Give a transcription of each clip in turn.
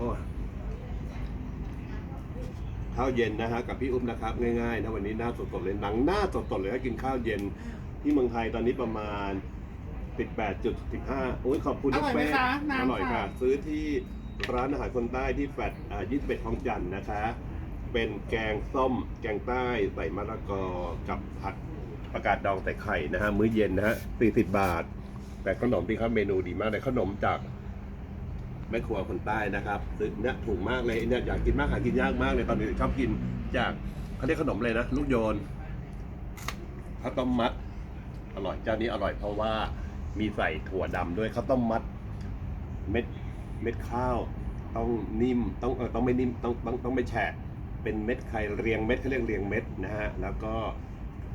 โอ้ยข้าวเย็นนะฮะกับพี่อุ้มนะครับ ง่ายๆนะวันนี้หน้าสดๆเลยหนังหน้าสดๆเลยให้กินข้าวเย็นที่เมืองไทยตอนนี้ประมาณ18.15โอ้ยขอบคุณอร่อยไหมแป้งคะน้ำอร่อยค่ะ ค่ะซื้ซื้อที่ร้านอาหารคนใต้ที่แฟลตอ่า21ของจันทร์นะคะ เป็นแกงส้ม แกงใต้ใส่มะละกอกับผัดประกาศดองใส่ไข่นะฮะมื้อเย็นนะฮะ40 บาท แต่ขนมที่เขาเมนูดีมากเลยขนมจาก แม่ครัวคนใต้นะครับซึ่งเนี่ยถูกมากเลยเนี่ยอยากกินมากหากินยากมากเลยตอนนี้ชอบกินจากเขาเรียกขนมเลยนะ ลูกโยนข้าวต้มมัด อร่อยเจ้านี้อร่อยเพราะว่ามีใส่ถั่วดำด้วยข้าวต้มมัด เม็ดเม็ดข้าวต้องนิ่มต้องเออต้องไม่นิ่มต้องต้องต้องไม่แฉะเป็นเม็ดไข่เรียงเม็ดเขาเรียกเรียงเม็ดนะฮะแล้วก็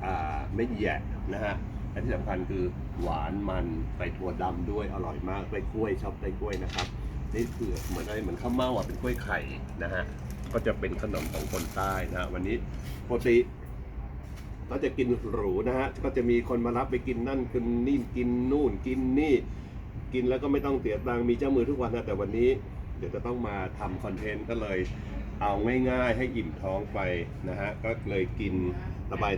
อ่าเม็ดแหยะนะฮะและที่สำคัญคือหวานมันใส่ถั่วดำด้วยอร่อยมากไส้กล้วยชอบไส้กล้วยนะครับ นี่คือเหมือนอะไรเหมือนข้าวเม่าอะเป็นกล้วยไข่นะฮะก็จะเป็นขนมของคนใต้นะฮะวันนี้ปกติเราจะกินหรูนะฮะก็จะมีคนมารับไปกินนั่นกินนี่กินนู่นกินนี่ กินแล้วก็ไม่ต้องเสียตังค์มีเจ้ามือทุกวันนะแต่วันนี้เดี๋ยวจะต้องมาทำคอนเทนต์ก็เลย เอาง่ายๆ ให้อิ่มท้องไปนะฮะก็เลยกิน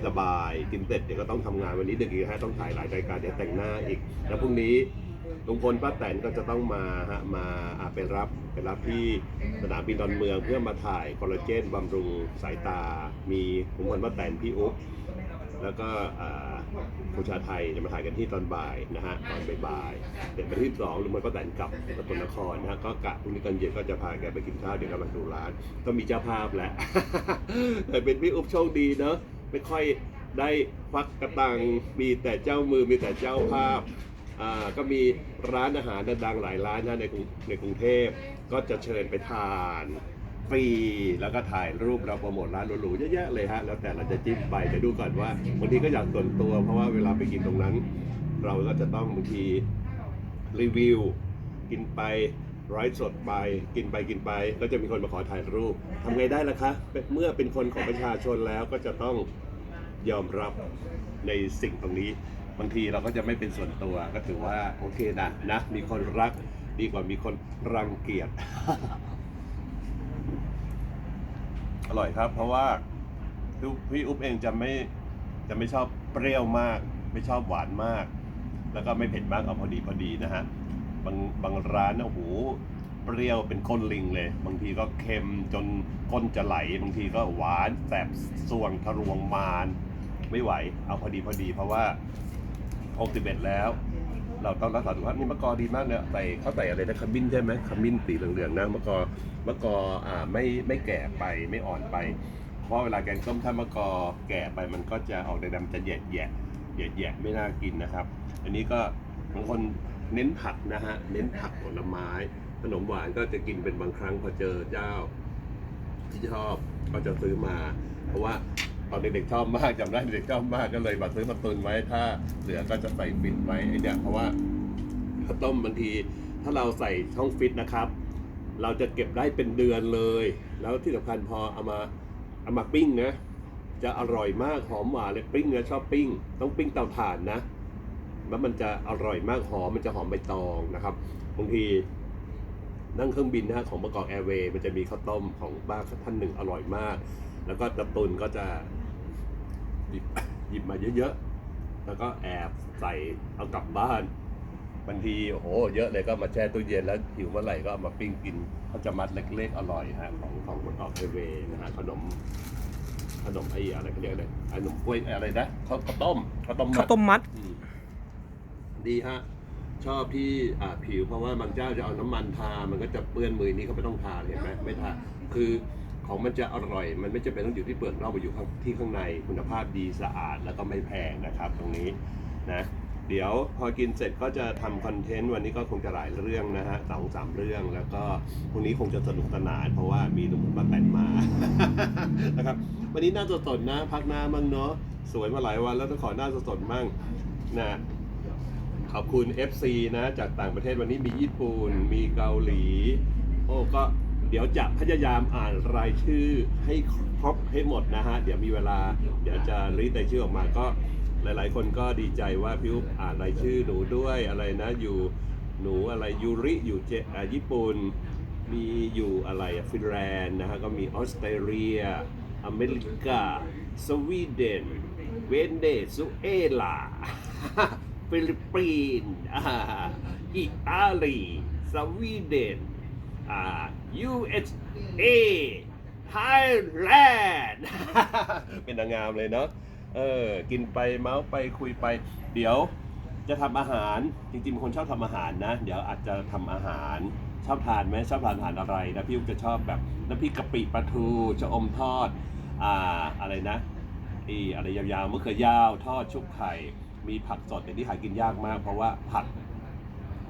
สบายๆกินเสร็จเดี๋ยวก็ต้องทำงานวันนี้เด็กอีกฮะต้องถ่ายหลายรายการเดี๋ยวแต่งหน้าอีก แล้วพรุ่งนี้ ลุงพลป้าแตนก็จะต้องมาฮะมาอ่าไปรับไปรับที่สนามบินดอนเมืองเพื่อมาถ่ายคอลลาเจนบำรุงสายตา มีลุงพลป้าแตนพี่อุ๊บแล้วก็อ่าคุณชาไทยจะมาถ่ายกันที่ตอนบ่ายนะฮะตอนบ่ายๆเดี๋ยวไปที่สองลุงมันก็แต่งกลับสกลนครนะฮะก็กะพรุ่งนี้ตอนเย็นก็จะพาแกไปกินข้าวเดี๋ยวกำลังดูร้านก็มีเจ้าภาพแหละ แต่เป็นพี่อุ๊บโชคดีเนอะไม่ค่อยได้ควักกระตังมีแต่เจ้ามือมีแต่เจ้าภาพ อ่าก็มีร้านอาหารดังๆหลายร้านนะในกรุงในกรุงเทพก็จะเชิญไปทานฟรีแล้วก็ถ่ายรูปเราโปรโมทร้านหรูๆเยอะแยะเลยฮะแล้วแต่เราจะจิ้มไปเดี๋ยวดูก่อนว่าบางทีก็อยากส่วนตัว เพราะว่าเวลาไปกินตรงนั้น เราก็จะต้องบางทีรีวิว กินไปไร้สดไปกินไปกินไปแล้วจะมีคนมาขอถ่ายรูปทำไงได้ล่ะคะเมื่อเป็นคนของประชาชนแล้วก็จะต้องยอมรับในสิ่งตรงนี้ บางทีเราก็จะไม่เป็นส่วนตัวก็ถือว่าโอเคนะนะมีคนรักดีกว่ามีคนรังเกียจอร่อยครับ เพราะว่าพี่อุ๊บเองจะไม่จะไม่ชอบเปรี้ยวมาก ไม่ชอบหวานมาก แล้วก็ไม่เผ็ดมากเอาพอดีพอดีนะฮะบางบางร้านนะโอ้โหเปรี้ยวเป็นก้นลิงเลย บางทีก็เค็มจนก้นจะไหล บางทีก็หวานแสบสวงทะลวงมาน ไม่ไหว เอาพอดีพอดี เพราะว่า 61แล้ว เราต้องรักษาสุขภาพนี่มะกอดีมากเนี่ยใส่เขาใส่อะไรนะขมิ้นใช่ไหมขมิ้นสีเหลืองๆนะมะกอมะกออ่าไม่ไม่แก่ไปไม่อ่อนไป เพราะเวลาแกงส้มถ้ามะกอแก่ไปมันก็จะออกแดงจะแยะแยะแยะแยะไม่น่ากินนะครับ อันนี้ก็บางคนเน้นผักนะฮะเน้นผักผลไม้ ขนมหวานก็จะกินเป็นบางครั้งพอเจอเจ้าที่ชอบก็จะซื้อมา เพราะว่า ตอนเด็กๆชอบมากจำได้เด็กชอบมากก็เลยมาซื้อมาตุนไว้ถ้าเหลือก็จะใส่ฟิตไว้ไอเนี่ยเพราะว่าข้าวต้มบางที ถ้าเราใส่ช่องฟิตนะครับ เราจะเก็บได้เป็นเดือนเลย แล้วที่สำคัญพอเอามาเอามาปิ้งนะจะอร่อยมากหอมหวานเลยปิ้งเนื้อชอบปิ้ง ต้องปิ้งเตาถ่านนะแล้วมันจะอร่อยมากหอมมันจะหอมใบตองนะครับบางทีนั่งเครื่องบินนะฮะของบางกอกแอร์เวย์มันจะมีข้าวต้มของบ้านท่านหนึ่งอร่อยมาก แล้วก็ตะตุนก็จะ หยิบหยิบมาเยอะๆ แล้วก็แอบใส่เอากลับบ้านบางทีโอ้โหเยอะเลยก็มาแช่ตู้เย็นแล้วหิวเมื่อไหร่ก็เอามาปิ้งกินเขาจะมัดเล็กๆอร่อยฮะของของบนออกแอร์เวย์นะฮะขนมขนมไอ้อะไรเขาเรียกอะไรขนมกล้วยอะไรนะข้าวข้าวต้มข้าวต้มมัข้าดวต้มมัดอืมดีฮะชอบที่อ่าผิวเพราะว่าบางเจ้าจะเอาน้ำมันทา มันก็จะเปื้อนมือนี้เขาไม่ต้องทาเห็นไหมไม่ทาคือ ของมันจะอร่อย มันไม่จำเป็นต้องอยู่ที่เปลือกนอกมาอยู่ข้างที่ข้างในคุณภาพดีสะอาดแล้วก็ไม่แพงนะครับตรงนี้นะเดี๋ยวพอกินเสร็จก็จะทำคอนเทนต์วันนี้ก็คงจะหลายเรื่องนะฮะสองสามเรื่องแล้วก็พรุ่งนี้คงจะสนุกสนาน เพราะว่ามีหนุ่มมาแต่งมานะครับวันนี้หน้าสดๆนะ พักหน้ามั่งเนาะสวยมาหลายวันแล้วต้องขอหน้าสดๆมั่งนะขอบคุณ FC นะจากต่างประเทศวันนี้มีญี่ปุ่นมีเกาหลี โอ้ก็ เดี๋ยวจะพยายามอ่านรายชื่อให้ครบให้หมดนะฮะ เดี๋ยวมีเวลา เดี๋ยวจะรีดรายชื่อออกมาก็หลายๆ คนก็ดีใจว่าพี่อุ๊บอ่านรายชื่อหนูด้วยอะไรนะอยู่หนูอะไรยูริอยู่เจอญี่ปุ่นมีอยู่อะไรฟินแลนด์นะฮะก็มีออสเตรเลีย อเมริกา สวีเดน เวนเดซุเอลา ฟิลิปปินส์อิตาลี สวีเดน USA ไทยแลนด์เป็นนางงามเลยเนาะเออกินไปเมาส์ไปคุยไป เดี๋ยวจะทำอาหารจริงๆเป็นคนชอบทำอาหารนะ เดี๋ยวอาจจะทำอาหารชอบทานไหมชอบทานอาหารอะไรนะพี่อุ๊บจะชอบแบบน้ำพริกกะปิปลาทูชะอมทอดอ่าอะไรนะอีอะไรยาวๆมะเขือยาวทอดชุบไข่มีผักสดแต่ที่หากินยากมาก เพราะว่าผัก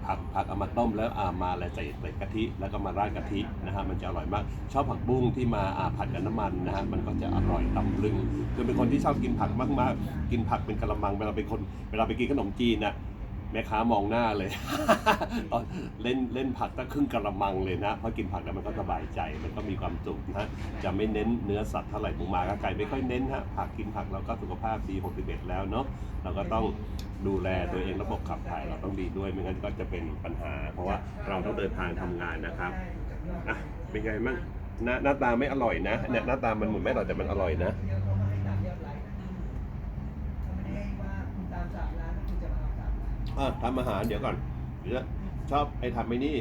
ผักผักเอามาต้มแล้วอ่ามาแล้วใส่ใส่กะทิแล้วก็มาราดกะทินะฮะมันจะอร่อยมาก ชอบผักบุ้งที่มาอ่าผัดกับน้ำมันนะฮะมันก็จะอร่อยตำลึงคือเป็นคนที่ชอบกินผักมากๆ กินผักเป็นกระมังเวลาเป็นคนเวลาไปกินขนมจีนนะแม่ค้ามองหน้าเลย ตอนเล่นเล่นผักตั้งครึ่งกระมังเลยนะ เพราะกินผักแล้วมันก็สบายใจ มันก็มีความสุขนะฮะจะไม่เน้นเนื้อสัตว์เท่าไหร่หมูหมากับไก่ไม่ค่อยเน้นฮะ ผักกินผักเราก็สุขภาพดี 61 แล้วเนาะ เราก็ต้อง ดูแลตัวเองระบบขับถ่ายเราต้องดีด้วยไม่งั้นก็จะเป็นปัญหา เพราะว่าเราต้องเดินทางทำงานนะครับอะเป็นไงมั่งหน้าหน้าตาไม่อร่อยนะเนี่ยหน้าตามันเหมือนไม่อร่อยแต่มันอร่อยนะอะทำอาหารเดี๋ยวก่อนเดี๋ยวชอบไอ้ทำไอ้นี่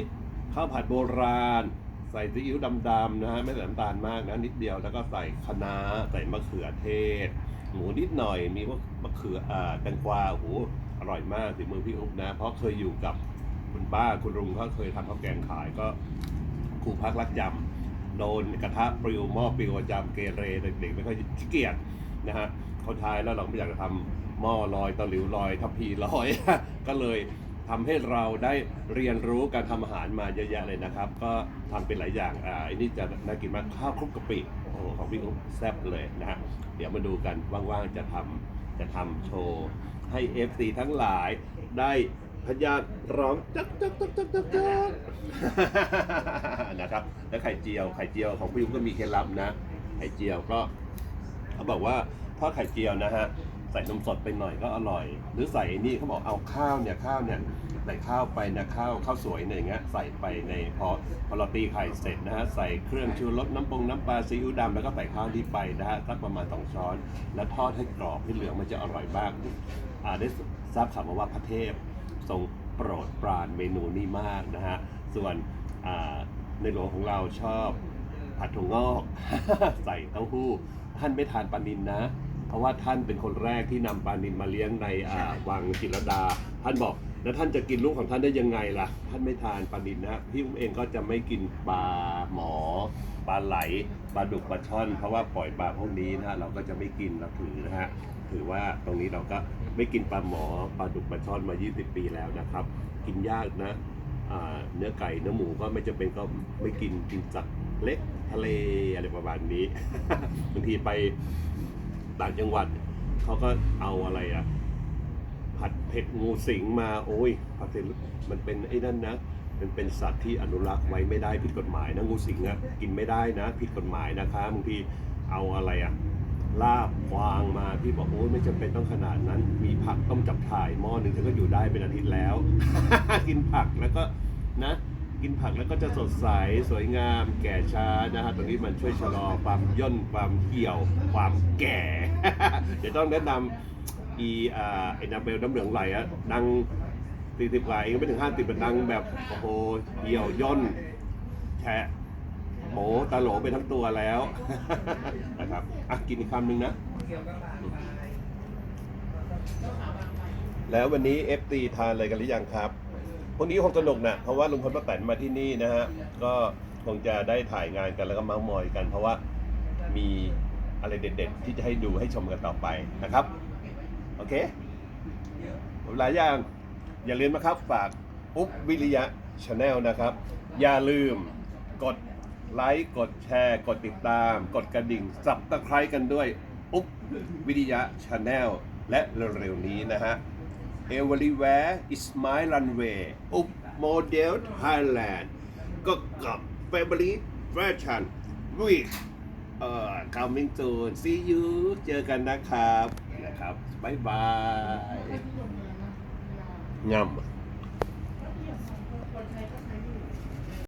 ข้าวผัดโบราณ ใส่ซีอิ๊วดำๆนะฮะไม่ใส่น้ำตาลมากนะนิดเดียวแล้วก็ใส่คะน้าใส่มะเขือเทศ หมูนิดหน่อยมีพวกมะเขืออ่าแตงกวาโอ้โหอร่อยมากฝีมือพี่อุ๊บนะ เพราะเคยอยู่กับคุณป้าคุณลุงเขาเคยทำข้าวแกงขายก็ครูพักรักจำโดนกระทะปลิวหม้อปลิวประจำเกเรเด็กๆไม่ค่อยขี้เกียจนะฮะเขาทายแล้วเราไม่อยากจะทำหม้อลอยตะหลิวลอยทัพพีลอยก็เลย ทำให้เราได้เรียนรู้การทำอาหารมาเยอะแยะเลยนะครับ ก็ทำเป็นหลายอย่างอ่าอันนี้จะน่ากินมากข้าวคลุกกะปิโอ้โหของพี่อุ๊บแซ่บเลยนะฮะเดี๋ยวมาดูกันว่างๆจะทำจะทำโชว์ ให้ FC ทั้งหลายได้พยานร้องจักจักจักจักจักจักนะครับแล้วไข่เจียวไข่เจียวของพี่อุ๊บก็มีเคล็ดลับนะ ไข่เจียวก็เขาบอกว่าทอดไข่เจียวนะฮะ ใส่นมสดไปหน่อยก็อร่อย หรือใส่นี่เขาบอกเอาข้าวเนี่ยข้าวเนี่ยใส่ข้าวไปนะข้าวข้าวสวยเนี่ยอย่างเงี้ยใส่ไปในพอพอเราตีไข่เสร็จนะฮะใส่เครื่องชูรสน้ำปงน้ำปลาซีอิ๊วดำแล้วก็ใส่ข้าวที่ไปนะฮะสักประมาณสองช้อน แล้วทอดให้กรอบให้เหลืองมันจะอร่อยมากอ่าได้ทราบข่าวมาว่าพระเทพทรงโปรดปรานเมนูนี้มากนะฮะส่วนอ่าในหลวงของเราชอบผัดถั่วงอก ใส่เต้าหู้ท่านไม่ทานปลานินนะ เพราะว่าท่านเป็นคนแรกที่นำปลานินมาเลี้ยงในอ่าวังจิรดา ท่านบอกแล้วท่านจะกินลูกของท่านได้ยังไงล่ะ ท่านไม่ทานปลานินนะฮะพี่อุ้มเองก็จะไม่กินปลาหมอปลาไหลปลาดุกปลาช่อน เพราะว่าปล่อยปลาพวกนี้นะฮะเราก็จะไม่กินเราถือนะฮะถือว่าตรงนี้เราก็ไม่กินปลาหมอปลาดุกปลาช่อนมา 20 ปีแล้วนะครับ กินยากนะอ่าเนื้อไก่เนื้อหมูก็ไม่จำเป็นก็ไม่กินกินสัตว์เล็กทะเลอะไรประมาณนี้ บางทีไป ต่างจังหวัด เขาก็เอาอะไรอะผัดเผ็ดงูสิงมาโอ้ยผัดเผ็ดมันเป็นไอ้นั่นนะมันเป็นสัตว์ที่อนุรักษ์ไว้ไม่ได้ผิดกฎหมายนะงูสิงอะกินไม่ได้นะ ผิดกฎหมายนะคะบางทีเอาอะไรอะลาบควางมาพี่บอกโอ้ยไม่จำเป็นต้องขนาดนั้น มีผักต้มจับถ่ายหม้อหนึ่งฉันก็อยู่ได้เป็นอาทิตย์แล้ว กินผักแล้วก็นะ กินผักแล้วก็จะสดใสสวยงามแก่ช้านะฮะตรงนี้มันช่วยชะลอความย่นความเหี่ยวความแก่ เดี๋ยวต้องแนะนำอีอ่าไอ้นาเบลน้ำเหลืองไหลอะดังสี่สิบกว่าเองไม่ถึงห้าสิบดังแบบโอ้โหเหี่ยวย่นแฉะโหตาโหลไปทั้งตัวแล้ว นะครับอะกินอีกคำหนึ่งนะ แล้ววันนี้เอฟตีทานอะไรกันหรือยังครับพรุ่งนี้คงสนุกนะเพราะว่าลุงพลป้าแตนมาที่นี่นะฮะ ก็คงจะได้ถ่ายงานกันแล้วก็เมาส์มอยกัน เพราะว่ามี อะไรเด็ดๆ ที่จะให้ดูให้ชมกันต่อไปนะครับ โอเคหลายอย่างอย่าลืมนะครับฝากอุ๊บวิริยะชาแนลนะครับ อย่าลืมกดไลค์กดแชร์ กดติดตาม กดกระดิ่งสับตะไคร้กันด้วยอุ๊บวิริยะชาแนลและเร็วๆนี้นะฮะ Everywhere is my runway อุ๊บโมเดล Thailand ก็กับ Family Fashion Week เอ่อ coming soon see you เจอกันนะครับนะครับ บ๊ายบายงำ